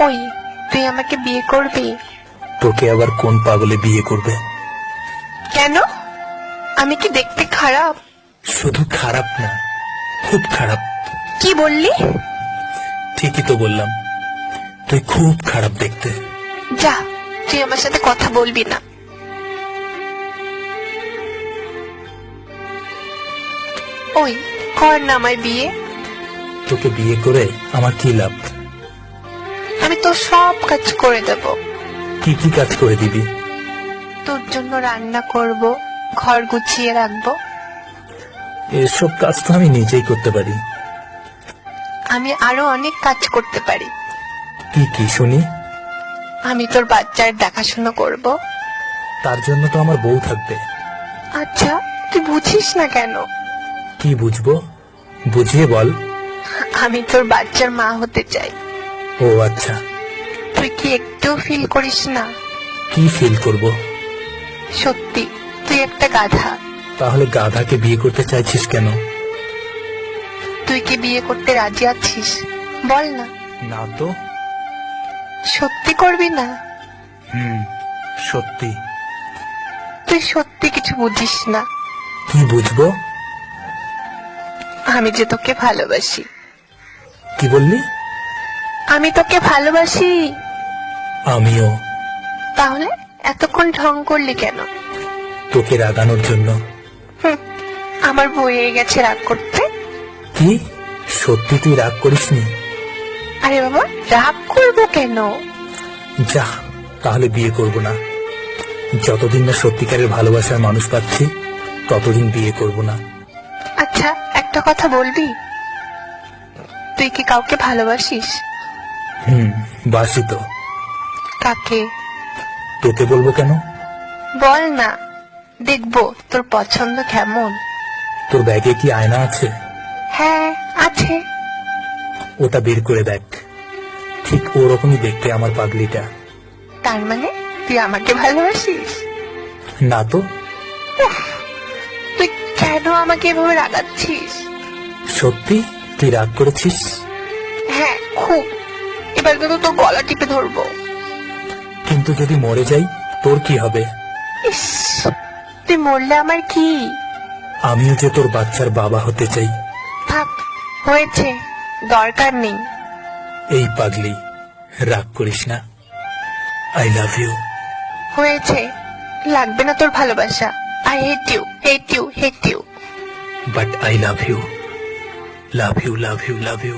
ওই তুই আমাকে বিয়ে করবি? তোকে আবার কোন পাগলে বিয়ে করবে? কেন? আমি কি দেখতে খারাপ? শুধু খারাপ না খুব খারাপ। কি বললি? ঠিকই তো বললাম তুই খুব খারাপ দেখতে। যা তুই আমার সাথে কথা বলবি না। ওই কর না আমায় বিয়ে। তোকে বিয়ে করে আমার কি লাভ? আমি তো সব কাজ করে দেব। কি কি কাজ করে দিবি? তোর জন্য রান্না করব ঘর গুছিয়ে রাখব। এসব কাজ তো আমি নিজেই করতে পারি। আমি আরও অনেক কাজ করতে পারি। কি কি শুনি? আমি তোর বাচ্চার দেখাশোনা করব। তার জন্য তো আমার বউ থাকবে। আচ্ছা তুই বুঝিস না কেন? কি বুঝব? বুঝিয়ে বল। আমি তোর বাচ্চার মা হতে চাই। ও আচ্ছা। তুই কি একটু ফিল করিস না? কি ফিল করব? সত্যি তুই একটা গাধা। তাহলে গাধাকে বিয়ে করতে চাইছিস কেন? তুই কি বিয়ে করতে রাজি আছিস? বল না। না তো। সত্যি করবি না? হুম সত্যি। তুই সত্যি কিছু বুঝিস না। কি বুঝব? আমি যে তোকে ভালোবাসি। কি বললি? আমি তোকে ভালোবাসি। আমিও। তাহলে এতক্ষণ ঢং করলি কেন? তোকে রাগানোর জন্য। আমার বইয়ে গেছে রাগ করতে। কি? সত্যি তুই রাগ করিসনি? আরে বাবা রাগ করব কেন? যা তাহলে বিয়ে করব না। যতদিন না সত্যিকারের ভালোবাসার মানুষ পাচ্ছি ততদিন বিয়ে করব না। আচ্ছা একটা কথা বলবি? তুই কি কাউকে ভালোবাসিস? হুম বাসি তো। কাকে? তোকে বলব কেন? বল না। দেখব তোর পছন্দ কেমন। তোর ব্যাগে কি আয়না আছে? হ্যাঁ আছে। ওটা বের করে দেখ। ঠিক ওরকমই দেখতে আমার পাগলিটা। তার মানে তুই আমাকে ভালোবাসিস? না তো। তুই কেন আমাকে এভাবে রাগাচ্ছিস? সত্যি? তুই রাগ করেছিস? হ্যাঁ খুব। এবার কিন্তু তোর গলা টিপে ধরবো। কিন্তু যদি মরে যাই তোর কি হবে? ইস তুই মরলে আমার কি? আমিও যে তোর বাচ্চার বাবা হতে চাই। থাক হয়েছে দরকার নেই। এই পাগলি রাগ করিস না। আই লাভ ইউ হয়েছে লাগবে না তোর ভালোবাসা। I hate you hate you hate you but I love you love you love you love you